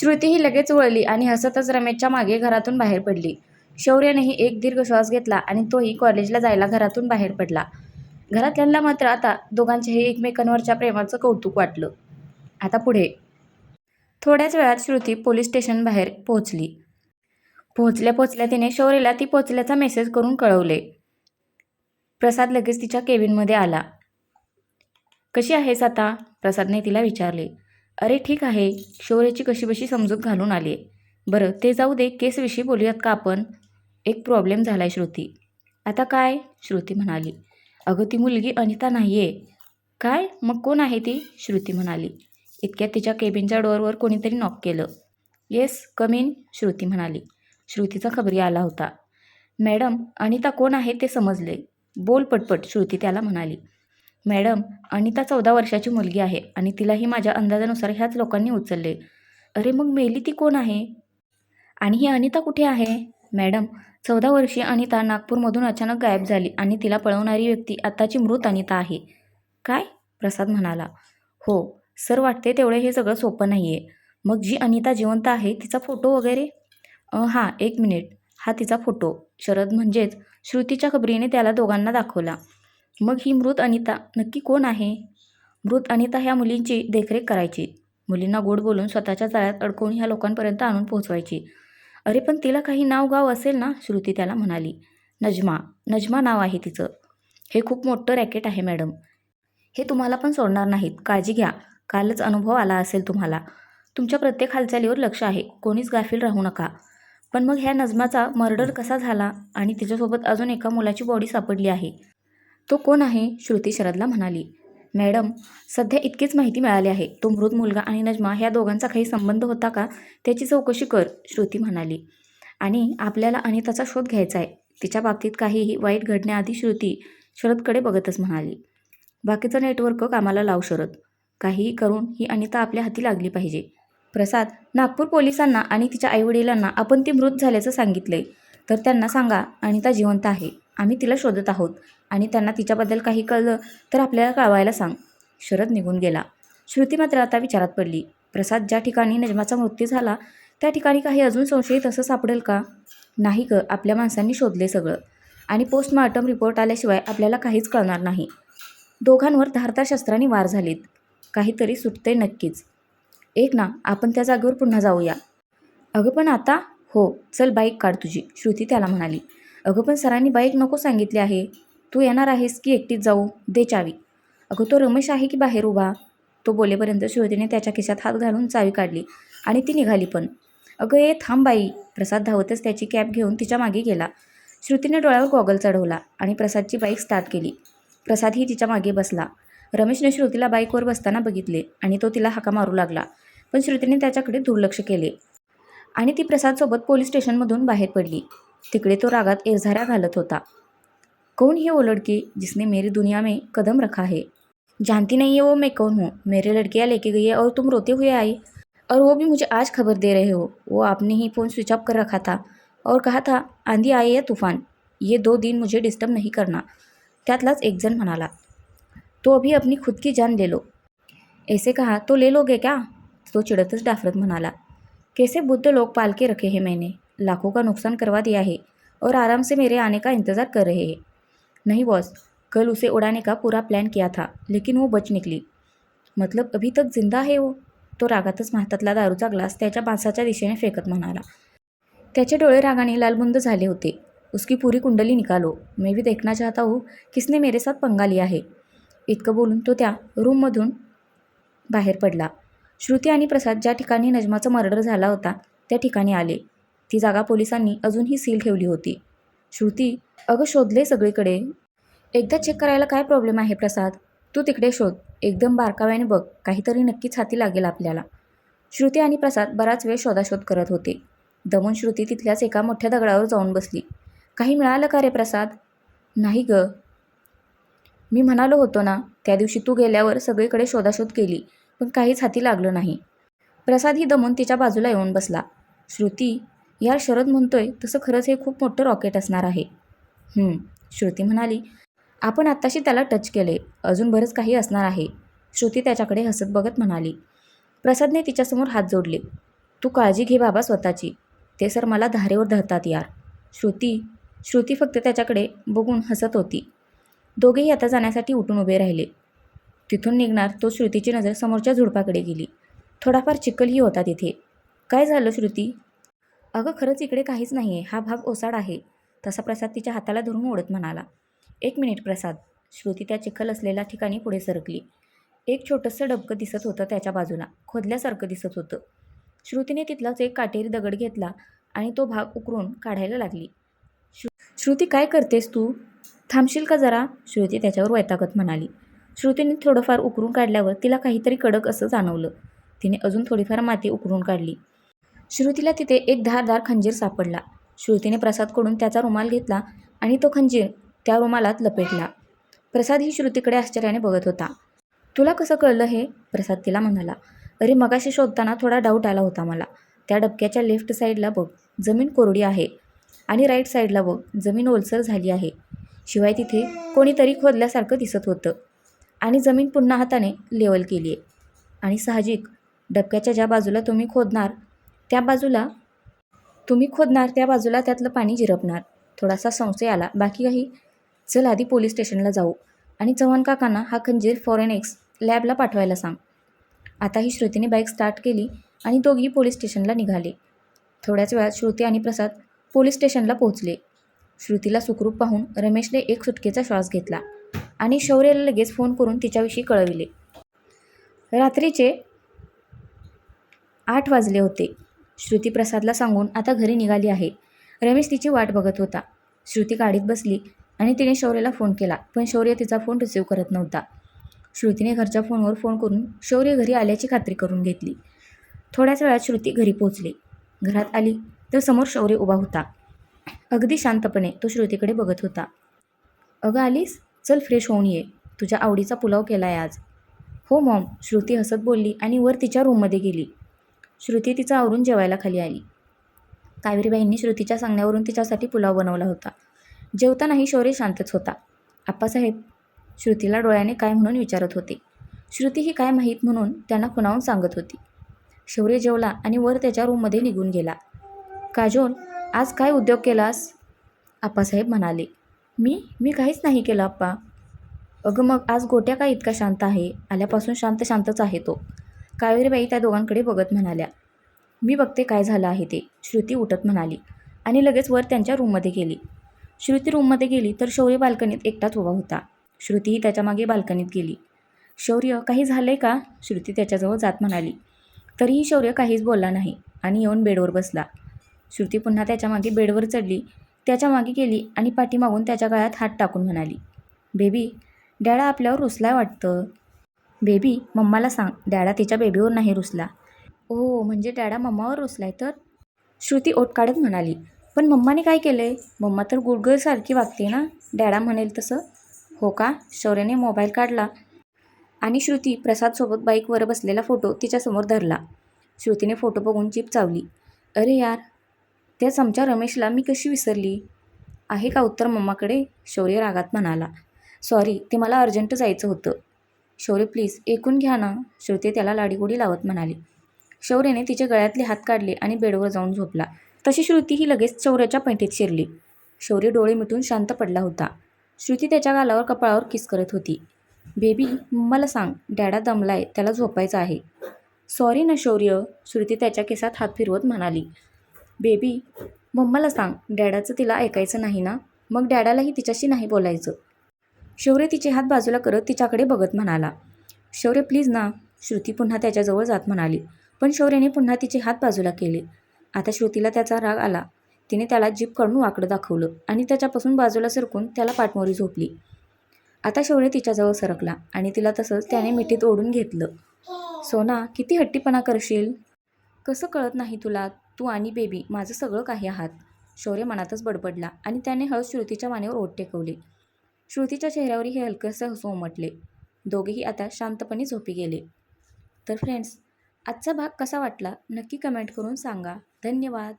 श्रुती ही लगेच वळली आणि हसतच रमेशच्या मागे घरातून बाहेर पडली. शौर्यनेही एक दीर्घ श्वास घेतला आणि तोही कॉलेजला जायला घरातून बाहेर पडला. घरातल्यांना मात्र आता दोघांच्याही एकमेकांवरच्या प्रेमाचं कौतुक वाटलं. आता पुढे. थोड्याच वेळात श्रुती पोलीस स्टेशन बाहेर पोहोचली. पोहोचल्या पोहोचल्या तिने शौर्यला ती पोहोचल्याचा मेसेज करून कळवले. प्रसाद लगेच तिच्या केबिनमध्ये आला. कशी आहेस आता? प्रसादने तिला विचारले. अरे ठीक आहे शौर्याची कशी बशी समजूत घालून आली बरं ते जाऊ दे केसविषयी बोलूयात का आपण? एक प्रॉब्लेम झाला आहे श्रुती. आता काय? श्रुती म्हणाली. अगं ती मुलगी अनिता नाही आहे काय? मग कोण आहे ती? श्रुती म्हणाली. इतक्यात तिच्या केबिनच्या डोअरवर कोणीतरी नॉक केलं. येस कम इन श्रुती म्हणाली. श्रुतीचा खबरी आला होता. मॅडम अनिता कोण आहे ते समजले बोल पटपट श्रुती त्याला म्हणाली. मॅडम अनिता चौदा वर्षाची मुलगी आहे आणि तिलाही माझ्या अंदाजानुसार ह्याच लोकांनी उचलले. अरे मग मेली ती कोण आहे? आणि ही अनिता कुठे आहे? मॅडम चौदा वर्षीय अनिता नागपूरमधून अचानक गायब झाली आणि तिला पळवणारी व्यक्ती आत्ताची मृत अनिता आहे. काय? प्रसाद म्हणाला. हो सर वाटते तेवढे हे सगळं सोपं नाही आहे मग जी अनिता जिवंत आहे तिचा फोटो वगैरे? हां एक मिनिट. हा तिचा फोटो. शरद म्हणजेच श्रुतीच्या खबरीने त्याला दोघांना दाखवला. मग ही मृत अनिता नक्की कोण आहे? मृत अनिता ह्या मुलींची देखरेख करायची. मुलींना गोड बोलून स्वतःच्या जाळ्यात अडकवून ह्या लोकांपर्यंत आणून पोहोचवायची. अरे पण तिला काही नाव गाव असेल ना? श्रुती त्याला म्हणाली. नजमा. नजमा नाव आहे तिचं. हे खूप मोठं रॅकेट आहे मॅडम. हे तुम्हाला पण सोडणार नाहीत. काळजी घ्या. कालच अनुभव आला असेल तुम्हाला. तुमच्या प्रत्येक हालचालीवर लक्ष आहे. कोणीच गाफील राहू नका. पण मग ह्या नजमाचा मर्डर कसा झाला? आणि तिच्यासोबत अजून एका मुलाची बॉडी सापडली आहे. तो कोण आहे? श्रुती शरदला म्हणाली. मॅडम सध्या इतकीच माहिती मिळाली आहे. तो मृत मुलगा आणि नजमा ह्या दोघांचा काही संबंध होता का? त्याची चौकशी कर श्रुती म्हणाली. आणि आपल्याला अनिताचा शोध घ्यायचा आहे. तिच्या बाबतीत काहीही वाईट घडण्याआधी श्रुती शरदकडे बघतच म्हणाली. बाकीचं नेटवर्क कामाला लाव शरद. काहीही करून ही अनिता आपल्या हाती लागली पाहिजे. प्रसाद नागपूर पोलिसांना आणि तिच्या आईवडिलांना आपण ती मृत झाल्याचं सांगितलंय. तर त्यांना सांगा अनिता जिवंत आहे. आम्ही तिला शोधत आहोत आणि त्यांना तिच्याबद्दल काही कळलं तर आपल्याला कळवायला सांग. शरद निघून गेला. श्रुती मात्र आता विचारात पडली. प्रसाद ज्या ठिकाणी नजमाचा मृत्यू झाला त्या ठिकाणी काही अजून संशयित असं सापडेल का? नाही ग आपल्या माणसांनी शोधले सगळं. आणि पोस्टमॉर्टम रिपोर्ट आल्याशिवाय आपल्याला काहीच कळणार नाही. दोघांवर धारदार शस्त्रांनी वार झालेत. काहीतरी सुटते नक्कीच. एक ना आपण त्या जागेवर पुन्हा जाऊया. अगं पण आता? हो चल बाईक काढ तुझी. श्रुती त्याला म्हणाली. अगं पण सरांनी बाईक नको सांगितली आहे. तू येणार आहेस की एकटीच जाऊ? दे चावी. अगं तो रमेश आहे की बाहेर उभा? तो बोलेपर्यंत श्रुतीने त्याच्या खिशात हात घालून चावी काढली आणि ती निघाली पण. अगं ए थांब बाई. प्रसाद धावतच त्याची कॅब घेऊन तिच्यामागे गेला. श्रुतीने डोळ्यावर गॉगल चढवला आणि प्रसादची बाईक स्टार्ट केली. प्रसादही तिच्यामागे बसला. रमेशने श्रुतीला बाईकवर बसताना बघितले आणि तो तिला हाका मारू लागला. पण श्रुतीने त्याच्याकडे दुर्लक्ष केले आणि ती प्रसादसोबत पोलीस स्टेशनमधून बाहेर पडली. तिकडे तो रागात एरझाऱ्या घालत होता. कौन है वो लड़की जिसने मेरी दुनिया में कदम रखा है? जानती नहीं है वो मैं कौन हूँ? मेरे लड़कियाँ लेके गई है और तुम रोते हुए आई। और वो भी मुझे आज खबर दे रहे हो। वो आपने ही फ़ोन स्विच ऑफ़ कर रखा था और कहा था, आंधी आई या तूफ़ान। ये दो दिन मुझे डिस्टर्ब नहीं करना। त्यातलाच जण म्हणाला तो अभी अपनी खुद की जान ले लो। ऐसे कहा तो ले लोगे क्या? तो चिड़तच डाफरत म्हणाला, कैसे बुद्ध लोग पाल के रखे हैं मैंने? लाखों का नुकसान करवा दिया है और आराम से मेरे आने का इंतज़ार कर रहे हैं। नहीं बॉस कल उसे उड़ाने का पूरा प्लान किया था लेकिन वो बच निकली। मतलब अभी तक जिंदा है वो? तो रागातच म्हातातला दारूचा ग्लास त्याच्या बासाच्या दिशेने फेकत म्हणाला। त्याचे डोळे रागाने लालबुंद झाले होते. उसकी पूरी कुंडली निकालो. मैं भी देखना चाहता हूँ किसने मेरे साथ पंगा लिया है. इतकं बोलून तो त्या रूममधून बाहेर पडला. श्रुती आणि प्रसाद ज्या ठिकाणी नजमाचा मर्डर झाला होता त्या ठिकाणी आले. ती जागा पोलिसांनी अजूनही सील ठेवली होती. श्रुती अगं शोधले सगळीकडे. एकदा चेक करायला काय प्रॉब्लेम आहे प्रसाद? तू तिकडे शोध. एकदम बारकाव्याने बघ. काहीतरी नक्कीच हाती लागेल आपल्याला. श्रुती आणि प्रसाद बराच वेळ शोधाशोध करत होते. दमून श्रुती तिथल्याच एका मोठ्या दगडावर जाऊन बसली. काही मिळालं का रे प्रसाद? नाही ग. मी म्हणालो होतो ना त्या दिवशी तू गेल्यावर सगळीकडे शोधाशोध केली पण काहीच हाती लागलं नाही. प्रसाद ही दमून तिच्या बाजूला येऊन बसला. श्रुती यार शरद म्हणतोय तसं खरंच हे खूप मोठं रॉकेट असणार आहे. श्रुती म्हणाली आपण आत्ताशी त्याला टच केले अजून बरंच काही असणार आहे. श्रुती त्याच्याकडे हसत बघत म्हणाली प्रसादने तिच्यासमोर हात जोडले तू काळजी घे बाबा स्वतःची ते सर मला धारेवर धरतात यार. श्रुती श्रुती फक्त त्याच्याकडे बघून हसत होती. दोघेही आता जाण्यासाठी उठून उभे राहिले. तिथून निघणार तो श्रुतीची नजर समोरच्या झुडपाकडे गेली. थोडाफार चिखलही होता तिथे. काय झालं श्रुती? अगं खरंच इकडे काहीच नाही आहे हा भाग ओसाड आहे. तसा प्रसाद तिच्या हाताला धरून ओढत म्हणाला. एक मिनिट प्रसाद. श्रुती त्या चिखल असलेल्या ठिकाणी पुढे सरकली. एक छोटंसं डबकं दिसत होतं त्याच्या बाजूला. खोदल्यासारखं दिसत होतं. श्रुतीने तिथलाच एक काटेरी दगड घेतला आणि तो भाग उकरून काढायला लागली. श्रु श्रुती काय करतेस तू? थांबशील का जरा? श्रुती त्याच्यावर वैतागत म्हणाली. श्रुतीने थोडंफार उकरून काढल्यावर तिला काहीतरी कडक असं जाणवलं. तिने अजून थोडीफार माती उकरून काढली. श्रुतीला तिथे एक धारदार खंजीर सापडला. श्रुतीने प्रसादकडून त्याचा रुमाल घेतला आणि तो खंजीर त्या रुमालात लपेटला. प्रसाद ही श्रुतीकडे आश्चर्याने बघत होता. तुला कसं कळलं हे? प्रसाद तिला म्हणाला. अरे मगाशी शोधताना थोडा डाऊट आला होता मला. त्या डबक्याच्या लेफ्ट साईडला बघ. जमीन कोरडी आहे आणि राईट साईडला बघ. जमीन ओलसर झाली आहे. शिवाय तिथे कोणीतरी खोदल्यासारखं दिसत होतं आणि जमीन पुन्हा हाताने लेवल केली आहे आणि साहजिक डबक्याच्या ज्या बाजूला तुम्ही खोदणार त्या बाजूला तुम्ही खोदणार त्या बाजूला त्यातलं पाणी जिरपणार. थोडासा संशय आला. बाकी काही? चल आधी पोलीस स्टेशनला जाऊ आणि चव्हाण काकांना हा खंजीर फॉरेनेक्स लॅबला पाठवायला सांग. आता ही श्रुतीने बाईक स्टार्ट केली आणि दोघी पोलीस स्टेशनला निघाले. थोड्याच वेळात श्रुती आणि प्रसाद पोलीस स्टेशनला पोहोचले. श्रुतीला सुखरूप पाहून रमेशने एक सुटकेचा श्वास घेतला आणि शौर्यला लगेच फोन करून तिच्याविषयी कळविले. रात्रीचे आठ वाजले होते. श्रुती प्रसादला सांगून आता घरी निघाली आहे. रमेश तिची वाट बघत होता. श्रुती गाडीत बसली आणि तिने शौर्यला फोन केला पण शौर्य तिचा फोन रिसीव्ह करत नव्हता. श्रुतीने घरच्या फोनवर फोन करून शौर्य घरी आल्याची खात्री करून घेतली. थोड्याच वेळात श्रुती घरी पोहोचली. घरात आली तर समोर शौर्य उभा होता. अगदी शांतपणे तो श्रुतीकडे बघत होता. अगं आलीस? चल फ्रेश होऊन ये. तुझ्या आवडीचा पुलाव केला आहे आज. हो मॉम श्रुती हसत बोलली आणि वर तिच्या रूममध्ये गेली. श्रुती तिचा आवरून जेवायला खाली आली. कावेरीबाईंनी श्रुतीच्या सांगण्यावरून तिच्यासाठी पुलाव बनवला होता. जेवतानाही शौर्य शांतच होता. आप्पासाहेब श्रुतीला डोळ्याने काय म्हणून विचारत होते? श्रुती ही काय माहीत म्हणून त्यांना खुणावून सांगत होती. शौर्य जेवला आणि वर त्याच्या रूममध्ये निघून गेला. काजोल आज काय उद्योग केलास? आप्पासाहेब म्हणाले. मी? मी काहीच नाही केलं आप्पा. अगं मग आज गोट्या काय इतका शांत आहे? आल्यापासून शांत शांतच आहे तो. कावेरीबाई त्या दोघांकडे बघत म्हणाल्या मी बघते काय झालं आहे ते श्रुती उठत म्हणाली आणि लगेच वर त्यांच्या रूममध्ये गेली. श्रुती रूममध्ये गेली तर शौर्य बाल्कनीत एकटाच उभा होता. श्रुतीही त्याच्यामागे बाल्कनीत गेली. शौर्य काही झालं आहे का? श्रुती त्याच्याजवळ जात म्हणाली. तरीही शौर्य काहीच बोलला नाही आणि येऊन बेडवर बसला. श्रुती पुन्हा त्याच्यामागे बेडवर चढली त्याच्यामागे गेली आणि पाठीमागून त्याच्या गळ्यात हात टाकून म्हणाली बेबी डॅडा आपल्यावर रुसलाय वाटतं. बेबी मम्माला सांग. डॅडा तिच्या बेबीवर नाही रुसला. ओ म्हणजे डॅडा मम्मावर रुसलाय तर? श्रुती ओट काढत म्हणाली. पण मम्माने काय केलं आहे मम्मा तर गुडगरसारखी वागते ना? डॅडा म्हणेल तसं. हो का? शौर्याने मोबाईल काढला. आणि श्रुती प्रसादसोबत बाईकवर बसलेला फोटो तिच्यासमोर धरला. श्रुतीने फोटो बघून चिप चावली. अरे यार त्याच आमच्या रमेशला मी कशी विसरली? आहे का उत्तर मम्माकडे? शौर्य रागात म्हणाला. सॉरी ते मला अर्जंट जायचं होतं. शौर्य प्लीज ऐकून घ्या ना. श्रुती त्याला लाडीगोडी लावत म्हणाली. शौर्यने तिच्या गळ्यातले हात काढले आणि बेडवर जाऊन झोपला. तशी श्रुती ही लगेच शौर्याच्या पैठीत शिरली. शौर्य डोळे मिटून शांत पडला होता. श्रुती त्याच्या गालावर कपाळावर किस करत होती. बेबी मला सांग डॅडा दमलाय त्याला झोपायचं आहे. सॉरी ना शौर्य श्रुती त्याच्या केसात हात फिरवत म्हणाली. बेबी मम्माला सांग डॅडाचं तिला ऐकायचं नाही ना? मग डॅडालाही तिच्याशी नाही बोलायचं. शौर्य तिचे हात बाजूला करत तिच्याकडे बघत म्हणाला शौर्य प्लीज ना. श्रुती पुन्हा त्याच्याजवळ जात म्हणाली पण शौर्याने पुन्हा तिचे हात बाजूला केले. आता श्रुतीला त्याचा राग आला. तिने त्याला जीप काढून वाकडं दाखवलं आणि त्याच्यापासून बाजूला सरकून त्याला पाठमोरी झोपली. आता शौर्य तिच्याजवळ सरकला आणि तिला तसंच त्याने मिठीत ओढून घेतलं. सोना किती हट्टीपणा करशील? कसं कळत नाही तुला? तू आणि बेबी माझं सगळं काही आहात. शौर्य मनातच बडबडला आणि त्याने हळद श्रुतीच्या मानेवर ओट टेकवले. श्रुतीच्या चेहऱ्यावरही हे हलकंसं हसू उमटले. दोघेही आता शांतपणे झोपी गेले. तर फ्रेंड्स आजचा भाग कसा वाटला? नक्की कमेंट करून सांगा. धन्यवाद.